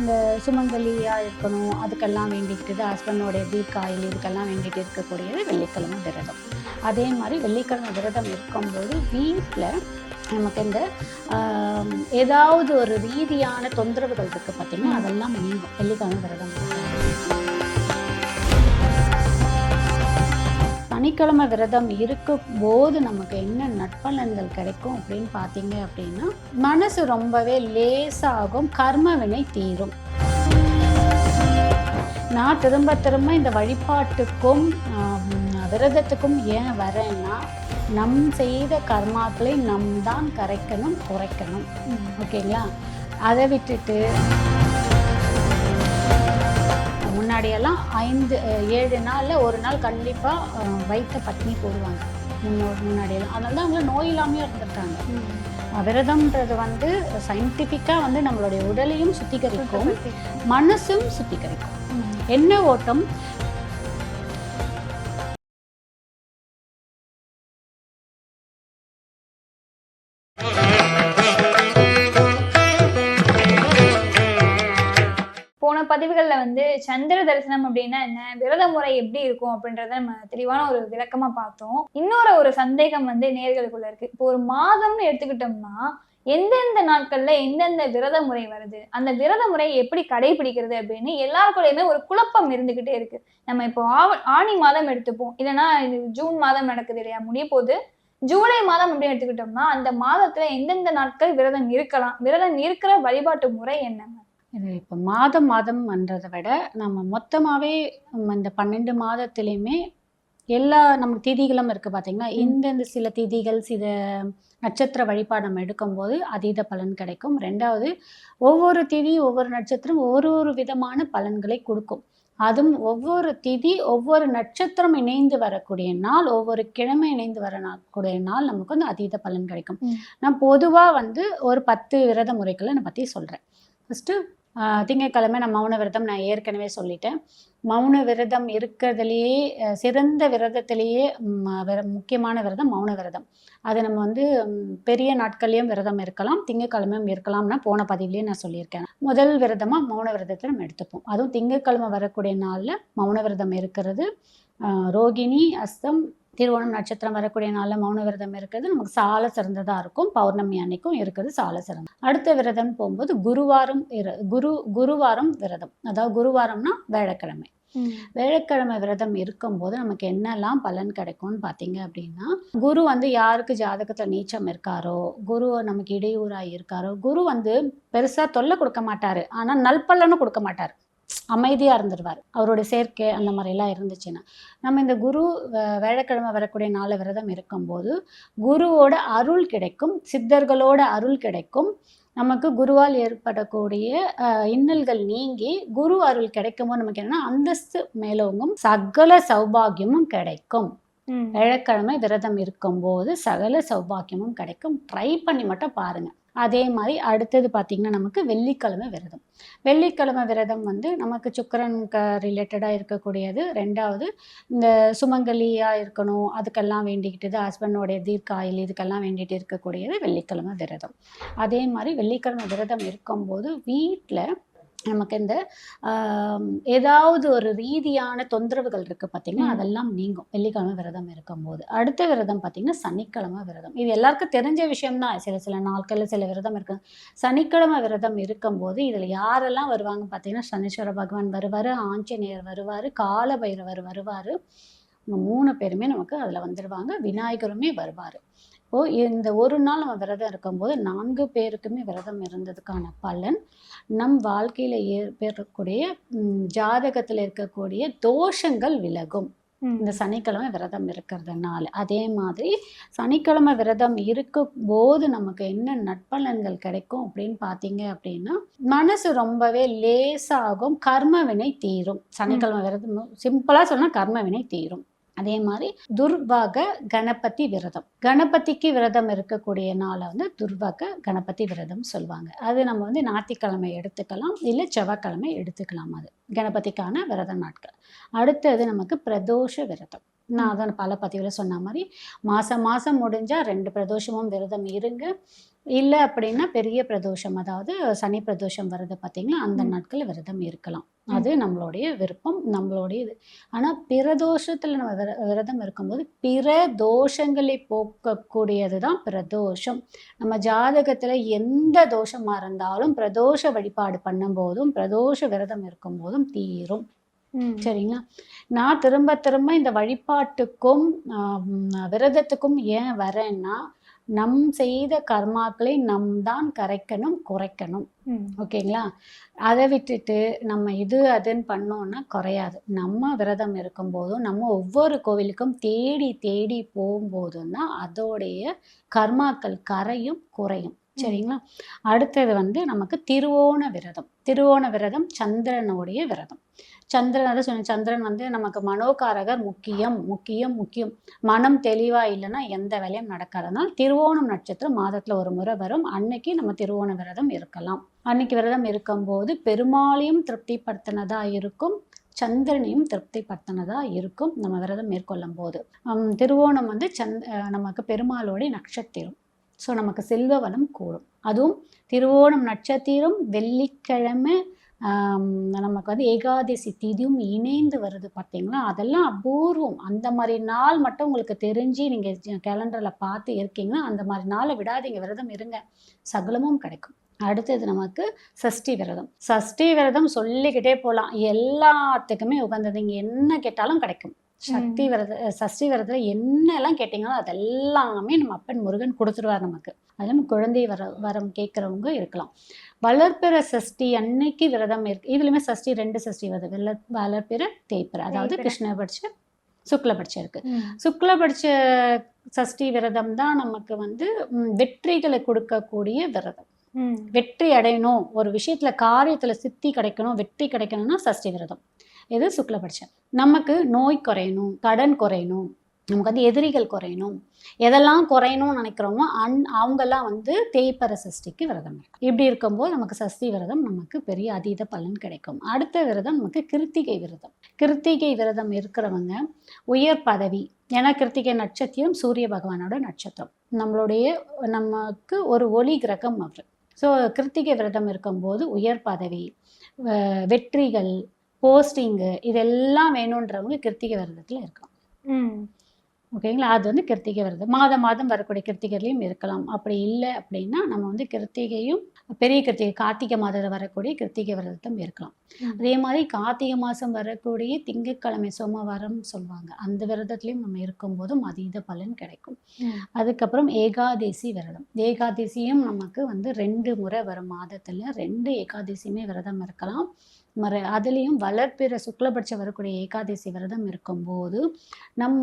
இந்த சுமங்கலியாக இருக்கணும். அதுக்கெல்லாம் வேண்டிக்கிட்டு ஹஸ்பண்டோடைய தீர்க்காயில் இதுக்கெல்லாம் வேண்டிகிட்டு இருக்கக்கூடியது வெள்ளிக்கிழமை விரதம். அதே மாதிரி வெள்ளிக்கிழமை விரதம் இருக்கும்போது வீட்டில் நமக்கு இந்த ஏதாவது ஒரு ரீதியான தொந்தரவுகள் இருக்குது பார்த்திங்கன்னா அதெல்லாம் நீங்கும். வெள்ளிக்கிழமை விரதம். சனிக்கிழமை விரதம் இருக்கும் போது நமக்கு என்ன நட்பலன்கள் கிடைக்கும் அப்படின்னு பார்த்தீங்க அப்படின்னா மனசு ரொம்பவே லேசாகும் கர்ம வினை தீரும். நான் திரும்ப திரும்ப இந்த வழிபாட்டுக்கும் விரதத்துக்கும் ஏன் வரேன்னா நம் செய்த கர்மாக்களை நம் தான் கரைக்கணும் குறைக்கணும். ஓகேங்களா? அதை விட்டுட்டு முன்னாடியெல்லாம் ஐந்து ஏழு நாளில் ஒரு நாள் கண்டிப்பாக வயிற்ற பட்டினி போடுவாங்க. முன்னோர் முன்னாடியெல்லாம். அதனால தான் அவங்க நோய் இல்லாமையும் இருந்திருக்காங்க. விரதம்ன்றது வந்து சயின்டிஃபிக்காக வந்து நம்மளுடைய உடலையும் சுத்திகரிக்கும் மனசும் சுத்திகரிக்கும். என்ன ஓட்டம்? பதிவுகள்ல வந்து சந்திர தரிசனம் அப்படின்னா என்ன? விரத முறை எப்படி இருக்கும் அப்படின்றத நம்ம தெளிவான ஒரு விளக்கமா பார்த்தோம். இன்னொரு ஒரு சந்தேகம் வந்து நேர்களுக்குள்ள இருக்கு. இப்போ ஒரு மாதம்னு எடுத்துக்கிட்டோம்னா எந்தெந்த நாட்கள்ல எந்தெந்த விரத முறை வருது? அந்த விரத முறையை எப்படி கடைபிடிக்கிறது அப்படின்னு எல்லாருக்குள்ளயுமே ஒரு குழப்பம் இருந்துகிட்டே இருக்கு. நம்ம இப்போ ஆவ- ஆனி மாதம் எடுத்துப்போம். இல்லைன்னா ஜூன் மாதம் நடக்குது இல்லையா? முடிய போது ஜூலை மாதம் அப்படின்னு எடுத்துக்கிட்டோம்னா அந்த மாதத்துல எந்தெந்த நாட்கள் விரதம் இருக்கலாம்? விரதம் இருக்கிற வழிபாட்டு முறை என்ன இப்போ மாதம் மாதம்ன்றதை விட நம்ம மொத்தமாகவே இந்த பன்னெண்டு மாதத்துலேயுமே எல்லா நம்ம திதிகளும் இருக்குது பார்த்தீங்கன்னா. இந்தந்த சில திதிகள் சில நட்சத்திர வழிபாடு நம்ம எடுக்கும்போது அதீத பலன் கிடைக்கும். ரெண்டாவது ஒவ்வொரு திதி ஒவ்வொரு நட்சத்திரம் ஒரு ஒரு விதமான பலன்களை கொடுக்கும். அதுவும் ஒவ்வொரு திதி ஒவ்வொரு நட்சத்திரம் இணைந்து வரக்கூடிய நாள் ஒவ்வொரு கிழமை இணைந்து வர நாள் கூடிய நாள் நமக்கு வந்து அதீத பலன் கிடைக்கும். நான் பொதுவாக வந்து ஒரு பத்து விரத முறைகளை நான் பற்றி சொல்கிறேன் ஃபஸ்ட்டு திங்கட்கிழமை நான் மௌன விரதம் நான் ஏற்கனவே சொல்லிட்டேன். மௌன விரதம் இருக்கிறதுலையே சிறந்த விரதத்திலேயே முக்கியமான விரதம் மௌன விரதம். அது நம்ம வந்து பெரிய நாட்கள்லேயும் விரதம் இருக்கலாம் திங்கட்கிழமையும் இருக்கலாம்னா போன பதிவுலேயே நான் சொல்லியிருக்கேன். முதல் விரதமாக மௌன விரதத்தை நம்ம எடுத்துப்போம். அதுவும் திங்கட்கிழமை வரக்கூடிய நாளில் மௌன விரதம் இருக்கிறது. ரோகிணி அஸ்தம் திருவோணம் நட்சத்திரம் வரக்கூடிய நாளில் மௌன விரதம் இருக்கிறது. நமக்கு சால சிறந்ததாக இருக்கும். பௌர்ணமி அன்னைக்கும் இருக்கிறது சால சிறந்தது. அடுத்த விரதம் போகும்போது குருவாரம் குரு குருவாரம் விரதம். அதாவது குருவாரம்னா வேழக்கிழமை. வேழக்கிழமை விரதம் இருக்கும்போது நமக்கு என்னெல்லாம் பலன் கிடைக்கும்னு பார்த்தீங்க அப்படின்னா குரு வந்து யாருக்கு ஜாதகத்தில் நீச்சம் இருக்காரோ குரு நமக்கு இடையூறாக இருக்காரோ குரு வந்து பெருசாக தொல்லை கொடுக்க மாட்டாரு. ஆனால் நல்பலனும் கொடுக்க மாட்டார். அமைதியாக இருந்துடுவார் அவரோட சேர்க்கை அந்த மாதிரிலாம் இருந்துச்சுன்னா. நம்ம இந்த குரு வே- வேழக்கிழமை வரக்கூடிய நாலு விரதம் இருக்கும்போது குருவோட அருள் கிடைக்கும் சித்தர்களோட அருள் கிடைக்கும். நமக்கு குருவால் ஏற்படக்கூடிய இன்னல்கள் நீங்கி குரு அருள் கிடைக்கும்போது நமக்கு என்னன்னா அந்தஸ்து மேலோங்கும் சகல சௌபாகியமும் கிடைக்கும். வேழக்கிழமை விரதம் இருக்கும்போது சகல சௌபாக்கியமும் கிடைக்கும். ட்ரை பண்ணி மட்டும் பாருங்க. அதே மாதிரி அடுத்தது பார்த்தீங்கன்னா நமக்கு வெள்ளிக்கிழமை விரதம். வெள்ளிக்கிழமை விரதம் வந்து நமக்கு சுக்கரனுக்கு ரிலேட்டடாக இருக்கக்கூடியது. ரெண்டாவது இந்த சுமங்கலியாக இருக்கணும். அதுக்கெல்லாம் வேண்டிக்கிட்டு ஹஸ்பண்டோடைய தீர்க்காயில் இதுக்கெல்லாம் வேண்டிட்டு இருக்கக்கூடியது வெள்ளிக்கிழமை விரதம். அதே மாதிரி வெள்ளிக்கிழமை விரதம் இருக்கும்போது வீட்டில் நமக்கு இந்த ஏதாவது ஒரு ரீதியான தொந்தரவுகள் இருக்குது பார்த்தீங்கன்னா. அதெல்லாம் நீங்கும். வெள்ளிக்கிழமை விரதம் இருக்கும்போது. அடுத்த விரதம் பார்த்தீங்கன்னா சனிக்கிழமை விரதம். இது எல்லாருக்கும் தெரிஞ்ச விஷயம்தான். சில சில நாட்களில் சில விரதம் இருக்கு. சனிக்கிழமை விரதம் இருக்கும்போது இதில் யாரெல்லாம் வருவாங்க பார்த்தீங்கன்னா சனீஸ்வர பகவான் வருவார் ஆஞ்சநேயர் வருவார் காலபைரவர் வருவார். மூணு பேருமே நமக்கு அதில் வந்துடுவாங்க விநாயகருமே வருவார். இப்போ இந்த ஒரு நாள் நம்ம விரதம் இருக்கும்போது நான்கு பேருக்குமே விரதம் இருந்ததுக்கான பலன் நம் வாழ்க்கையில் ஏற்படக்கூடிய ஜாதகத்தில் இருக்கக்கூடிய தோஷங்கள் விலகும். இந்த சனிக்கிழமை விரதம் இருக்கிறதுனால. அதே மாதிரி சனிக்கிழமை விரதம் இருக்கும் போது நமக்கு என்ன நட்பலன்கள் கிடைக்கும் அப்படின்னு பார்த்தீங்க அப்படின்னா மனசு ரொம்பவே லேசாகும் கர்ம வினை தீரும். சனிக்கிழமை விரதம் சிம்பிளாக சொன்னால் கர்ம வினை தீரும். அதே மாதிரி துர்வாக கணபதி விரதம். கணபதிக்கு விரதம் இருக்கக்கூடிய நாளை வந்து துர்வாக கணபதி விரதம் சொல்லுவாங்க. அது நம்ம வந்து ஞாயிற்றுக்கிழமை எடுத்துக்கலாம் இல்லை செவ்வாய்க்கிழமை எடுத்துக்கலாம் அது. கணபதிக்கான விரத நாட்கள். அடுத்தது நமக்கு பிரதோஷ விரதம். நான் அதான் பல பதிவில் சொன்ன மாதிரி மாதம் மாதம் முடிஞ்சால் ரெண்டு பிரதோஷமும் விரதம் இருங்க. இல்லை அப்படின்னா பெரிய பிரதோஷம் அதாவது சனி பிரதோஷம் வருது பார்த்தீங்களா அந்த ம். நாட்கள் விரதம் இருக்கலாம். அது நம்மளுடைய விருப்பம் நம்மளுடைய இது. ஆனால் பிரதோஷத்தில் நம்ம விர விரதம் இருக்கும்போது பிற தோஷங்களை போக்கக்கூடியது தான் பிரதோஷம். நம்ம ஜாதகத்தில் எந்த தோஷமாக இருந்தாலும் பிரதோஷ வழிபாடு பண்ணும்போதும் பிரதோஷ விரதம் இருக்கும்போதும் தீரும். சரிங்களா நான் திரும்ப திரும்ப இந்த வழிபாட்டுக்கும் விரதத்துக்கும் ஏன் வரேன்னா நம் செய்த கர்மாக்களை நம் தான் கரைக்கணும் குறைக்கணும். ஓகேங்களா? அதை விட்டுட்டு நம்ம இது அதுன்னு பண்ணோம்னா குறையாது. நம்ம விரதம் இருக்கும்போதும் நம்ம ஒவ்வொரு கோவிலுக்கும் தேடி தேடி போகும்போதும் தான் அதோடைய கர்மாக்கள் கரையும் குறையும். சரிங்களா? அடுத்தது வந்து நமக்கு திருவோண விரதம். திருவோண விரதம் சந்திரனுடைய விரதம். சந்திரன் அதை சொன்ன சந்திரன் வந்து நமக்கு மனோகாரகர் முக்கியம் முக்கியம் முக்கியம். மனம் தெளிவாக இல்லைன்னா எந்த வேலையும் நடக்காதனால் திருவோணம் நட்சத்திரம் மாதத்தில் ஒரு முறை வரும். அன்னைக்கு நம்ம திருவோண விரதம் இருக்கலாம். அன்னைக்கு விரதம் இருக்கும்போது பெருமாளையும் திருப்திப்படுத்தினதாக இருக்கும். சந்திரனையும் திருப்திப்படுத்தினதா இருக்கும். நம்ம விரதம் மேற்கொள்ளும் போது திருவோணம் வந்து சந்த் நமக்கு பெருமாளோடைய நட்சத்திரம். ஸோ நமக்கு செல்வ வளம் கூடும். அதுவும் திருவோணம் நட்சத்திரம் வெள்ளிக்கிழமை நமக்கு வந்து ஏகாதசி திதியும் இணைந்து வருது பார்த்தீங்களா? அதெல்லாம் அபூர்வம். அந்த மாதிரி நாள் மட்டும் உங்களுக்கு தெரிஞ்சு நீங்கள் கேலண்டரில் பார்த்து இருக்கீங்கன்னா அந்த மாதிரி நாளை விடாதீங்க. விரதம் இருங்க. சகலமும் கிடைக்கும். அடுத்தது நமக்கு சஷ்டி விரதம். சஷ்டி விரதம் சொல்லிக்கிட்டே போகலாம் எல்லாத்துக்குமே உகந்தது இங்கே என்ன கேட்டாலும் கிடைக்கும். சக்தி விரத சஷ்டி விரதத்தில் என்னெல்லாம் கேட்டிங்களோ அதெல்லாமே நம்ம அப்பன் முருகன் கொடுத்துருவார் நமக்கு. அதுவும் குழந்தை வர வரம் கேட்குறவங்க இருக்கலாம். வளர்ப்பிற சஷ்டி அன்னைக்கு விரதம் இருக்கு இதுலயுமே சஷ்டி ரெண்டு சஷ்டி வருது. வெள்ள வளர்ப்பிற தேய்பிற அதாவது. கிருஷ்ணபட்ச சுக்லபட்ச இருக்கு. சுக்லபட்ச சஷ்டி விரதம் தான் நமக்கு வந்து வெற்றிகளை கொடுக்கக்கூடிய விரதம். வெற்றி அடையணும். ஒரு விஷயத்துல காரியத்துல சித்தி கிடைக்கணும் வெற்றி கிடைக்கணும்னா சஷ்டி விரதம். இது சுக்லபட்சம் நமக்கு நோய் குறையணும் கடன் குறையணும் நமக்கு வந்து எதிரிகள் குறையணும். எதெல்லாம் குறையணும்னு நினைக்கிறோமோ அந் அவங்கெல்லாம் வந்து தேய்ப்பர சஷ்டிக்கு விரதம் இருக்கு இப்படி இருக்கும்போது நமக்கு சஷ்டி விரதம் நமக்கு பெரிய அதீத பலன் கிடைக்கும். அடுத்த விரதம் நமக்கு கிருத்திகை விரதம். கிருத்திகை விரதம் இருக்கிறவங்க உயர் பதவி ஏன்னா கிருத்திகை நட்சத்திரம் சூரிய பகவானோட நட்சத்திரம். நம்மளுடைய நமக்கு ஒரு ஒளி கிரகம் அவர் ஸோ கிருத்திகை விரதம் இருக்கும்போது உயர் பதவி வெற்றிகள் போஸ்டிங்கு இதெல்லாம் வேணுன்றவங்க கிருத்திகை விரதத்தில் இருக்கலாம் ஓகேங்களா? அது வந்து கிருத்திகை விரதம். மாதம் மாதம் வரக்கூடிய கிருத்திகைலையும் இருக்கலாம். அப்படி இல்லை அப்படின்னா நம்ம வந்து கிருத்திகையும் பெரிய கிருத்திகை கார்த்திகை மாதத்தில் வரக்கூடிய கிருத்திகை விரதத்தும் இருக்கலாம். அதே மாதிரி கார்த்திகை மாதம் வரக்கூடிய திங்கட்கிழமை சோமவாரம் சொல்லுவாங்க. அந்த விரதத்துலையும் நம்ம இருக்கும்போதும் அதீத பலன் கிடைக்கும். அதுக்கப்புறம் ஏகாதேசி விரதம். ஏகாதசியும் நமக்கு வந்து ரெண்டு முறை வரும் மாதத்தில். ரெண்டு ஏகாதசியுமே விரதம் இருக்கலாம். மற அதுலேயும் வளர்ப்பிற சுக்லபட்சம் வரக்கூடிய ஏகாதசி விரதம் இருக்கும்போது நம்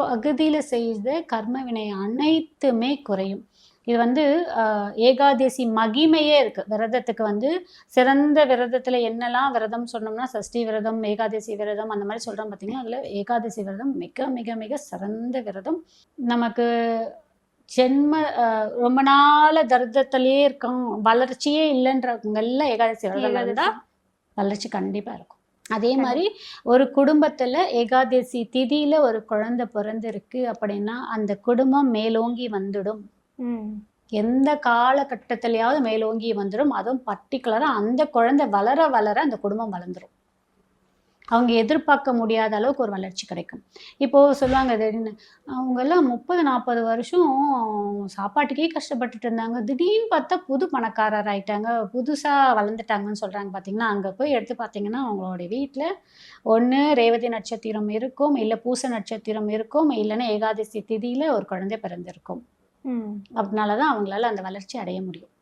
முற்பகுதியில் செய்த கர்ம வினை அனைத்துமே குறையும். இது வந்து ஏகாதசி மகிமையே இருக்கு. விரதத்துக்கு வந்து சிறந்த விரதத்துல என்னெல்லாம் விரதம் சொன்னோம்னா சஷ்டி விரதம் ஏகாதசி விரதம் அந்த மாதிரி சொல்றோம் பார்த்தீங்கன்னா அதுல ஏகாதசி விரதம் மிக மிக மிக சிறந்த விரதம். நமக்கு ஜென்ம ரொம்ப நாள தரித்திரத்திலேயே இருக்கோம் வளர்ச்சியே இல்லைன்றவங்க எல்லாம் ஏகாதசி விரதம் இருந்தா வளர்ச்சி கண்டிப்பா இருக்கும். அதே மாதிரி ஒரு குடும்பத்துல ஏகாதசி திதியில ஒரு குழந்தை பிறந்திருக்கு அப்படின்னா அந்த குடும்பம் மேலோங்கி வந்துடும். எந்த காலகட்டத்திலயாவது மேலோங்கி வந்துடும். அதுவும் பர்டிகுலராக அந்த குழந்தை வளர வளர அந்த குடும்பம் வளர்ந்துரும். அவங்க எதிர்பார்க்க முடியாத அளவுக்கு ஒரு வளர்ச்சி கிடைக்கும். இப்போ சொல்லுவாங்க திடீர்னு அவங்க எல்லாம் முப்பது நாற்பது வருஷம் சாப்பாட்டுக்கே கஷ்டப்பட்டுட்டு இருந்தாங்க. திடீர்னு பார்த்தா புது பணக்காரர் ஆயிட்டாங்க. புதுசா வளர்ந்துட்டாங்கன்னு சொல்றாங்க. பாத்தீங்கன்னா அங்க போய் எடுத்து பார்த்தீங்கன்னா அவங்களுடைய வீட்டுல ஒண்ணு ரேவதி நட்சத்திரம் இருக்கும் இல்ல பூச நட்சத்திரம் இருக்கும் இல்லைன்னா ஏகாதசி திதியில ஒரு குழந்தை பிறந்திருக்கும். ம். அதனால தான் அவங்களால அந்த வளர்ச்சி அடைய முடியும்.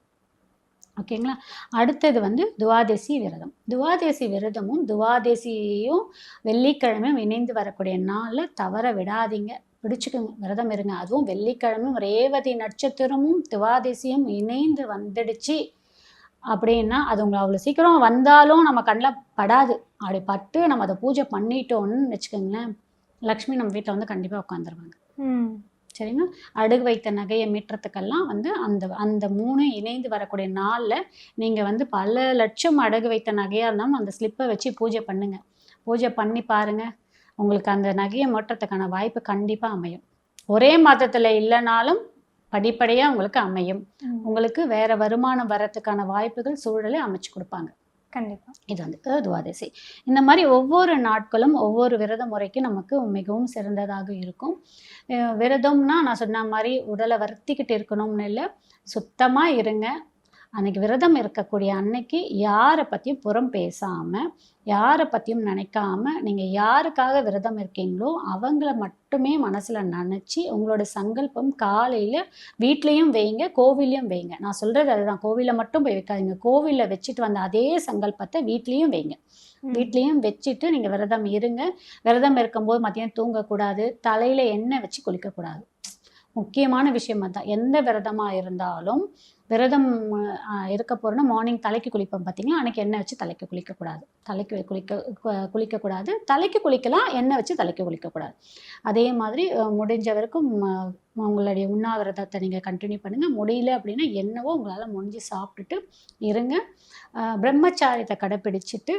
ஓகேங்களா? அடுத்தது வந்து துவாதசி விரதம். துவாதசி விரதமும் துவாதசியும் வெள்ளிக்கிழமையும் இணைந்து வரக்கூடிய நாளில் தவற விடாதீங்க. பிடிச்சுக்கோங்க. விரதம் இருங்க. அதுவும் வெள்ளிக்கிழமையும் ரேவதி நட்சத்திரமும் துவாதசியும் இணைந்து வந்துடுச்சு அப்படின்னா அது உங்களை அவ்வளோ சீக்கிரம் வந்தாலும் நம்ம கண்ணில் படாது. அப்படி பட்டு நம்ம அதை பூஜை பண்ணிட்டோம்னு வச்சுக்கோங்களேன். லக்ஷ்மி நம்ம வீட்டில் வந்து கண்டிப்பாக உட்காந்துருவாங்க ம். சரிங்களா? அடகு வைத்த நகையை மீட்டுறதுக்கெல்லாம் வந்து அந்த அந்த மூணு இணைந்து வரக்கூடிய நாளில் நீங்கள் வந்து பல லட்சம் அடகு வைத்த நகையாக இருந்தாலும் அந்த ஸ்லிப்பை வச்சு பூஜை பண்ணுங்க. பூஜை பண்ணி பாருங்க. உங்களுக்கு அந்த நகையை மாற்றத்துக்கான வாய்ப்பு கண்டிப்பாக அமையும். ஒரே மாதத்தில் இல்லைனாலும் படிப்படியாக உங்களுக்கு அமையும். உங்களுக்கு வேற வருமானம் வரத்துக்கான வாய்ப்புகள் சூழலை அமைச்சு கொடுப்பாங்க. கண்டிப்பா. இது வந்து துவாதசி இந்த மாதிரி ஒவ்வொரு நாட்களும் ஒவ்வொரு விரத முறைக்கு நமக்கு மிகவும் சிறந்ததாக இருக்கும். விரதம்னா நான் சொன்ன மாதிரி உடலை வருத்திக்கிட்டு இருக்கணும்னு இல்லை சுத்தமாக இருங்க. அன்னைக்கு விரதம் இருக்கக்கூடிய அன்னைக்கு யாரை பற்றியும் புறம் பேசாமல் யாரை பற்றியும் நினைக்காம நீங்கள் யாருக்காக விரதம் இருக்கீங்களோ அவங்கள மட்டுமே மனசில் நினச்சி உங்களோட சங்கல்பம் காலையில் வீட்லேயும் வைங்க கோவில்லையும் வைங்க. நான் சொல்கிறது அதுதான். கோவிலில் மட்டும் போய் வைக்காதீங்க. கோவிலில் வச்சுட்டு வந்த அதே சங்கல்பத்தை வீட்லேயும் வைங்க. வீட்லேயும் வச்சுட்டு நீங்கள் விரதம் இருங்க. விரதம் இருக்கும்போது மதியம் தூங்கக்கூடாது. தலையில் எண்ணெய் வச்சு குளிக்கக்கூடாது. முக்கியமான விஷயம் அதுதான். எந்த விரதமாக இருந்தாலும் விரதம் இருக்க போகிறோன்னா மார்னிங் தலைக்கு குளிப்போம் பார்த்தீங்களா அன்றைக்கி எண்ணெய் வச்சு தலைக்கு குளிக்கக்கூடாது. தலைக்கு குளிக்க குளிக்கக்கூடாது. தலைக்கு குளிக்கலாம் எண்ணெய் வச்சு தலைக்கு குளிக்கக்கூடாது. அதே மாதிரி முடிஞ்ச வரைக்கும் உங்களுடைய உண்ணாவிரதத்தை நீங்கள் கண்டினியூ பண்ணுங்கள் முடியல அப்படின்னா என்னவோ உங்களால் முடிஞ்சு சாப்பிட்டுட்டு இருங்க. பிரம்மச்சாரியத்தை கடைப்பிடிச்சிட்டு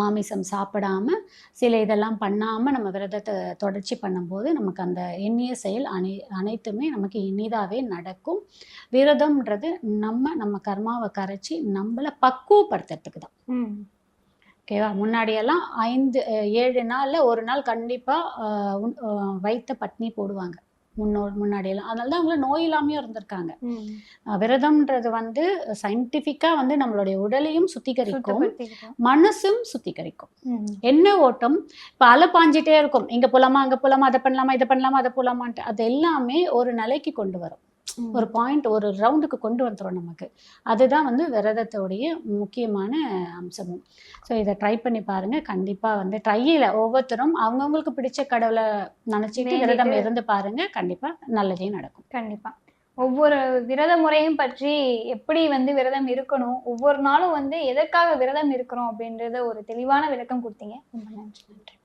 மாமிசம் சாப்பிடாம சில இதெல்லாம் பண்ணாமல் நம்ம விரதத்தை தொடர்ச்சி பண்ணும்போது நமக்கு அந்த எண்ணிய செயல் அனை அனைத்துமே நமக்கு இனிதாகவே நடக்கும். விரதம்ன்றது நம்ம நம்ம கர்மாவை கரைச்சி நம்மளை பக்குவப்படுத்துறதுக்கு தான். ஓகேவா முன்னாடியெல்லாம் ஐந்து ஏழு நாளில் ஒரு நாள் கண்டிப்பாக வயிற்ற பட்னி போடுவாங்க. முன்னோர் முன்னாடியெல்லாம். அதனால தான் அவங்கள நோய் இல்லாமையும் இருந்திருக்காங்க. விரதம்ன்றது வந்து சயின்டிஃபிக்காக வந்து நம்மளுடைய உடலையும் சுத்திகரிக்கும். மனசும் சுத்திகரிக்கும். என்ன ஓட்டம்? இப்போ அலை பாஞ்சிட்டே இருக்கும். இங்க போலாமா அங்க போலாமா அதை பண்ணலாமா இதை பண்ணலாமா அதை போலாமான்ட்டு. அது எல்லாமே ஒரு நிலைக்கு கொண்டு வரும். ஒரு பாயிண்ட் ஒரு ரவுண்டுக்கு கொண்டு வந்துடும் நமக்கு. அதுதான் வந்து விரதத்தோடைய முக்கியமான அம்சமும். ஸோ இதை ட்ரை பண்ணி பாருங்க. கண்டிப்பா வந்து ட்ரையில் ஒவ்வொருத்தரும் அவங்கவுங்களுக்கு பிடிச்ச கடவுளை நினச்சிட்டு விரதம். இருந்து பாருங்க. கண்டிப்பா நல்லதே நடக்கும். கண்டிப்பா. ஒவ்வொரு விரத முறையும் பற்றி எப்படி வந்து விரதம் இருக்கணும் ஒவ்வொரு நாளும் வந்து எதற்காக விரதம் இருக்கிறோம் அப்படின்றத ஒரு தெளிவான விளக்கம் கொடுத்தீங்க. ரொம்ப நன்றி நன்றி.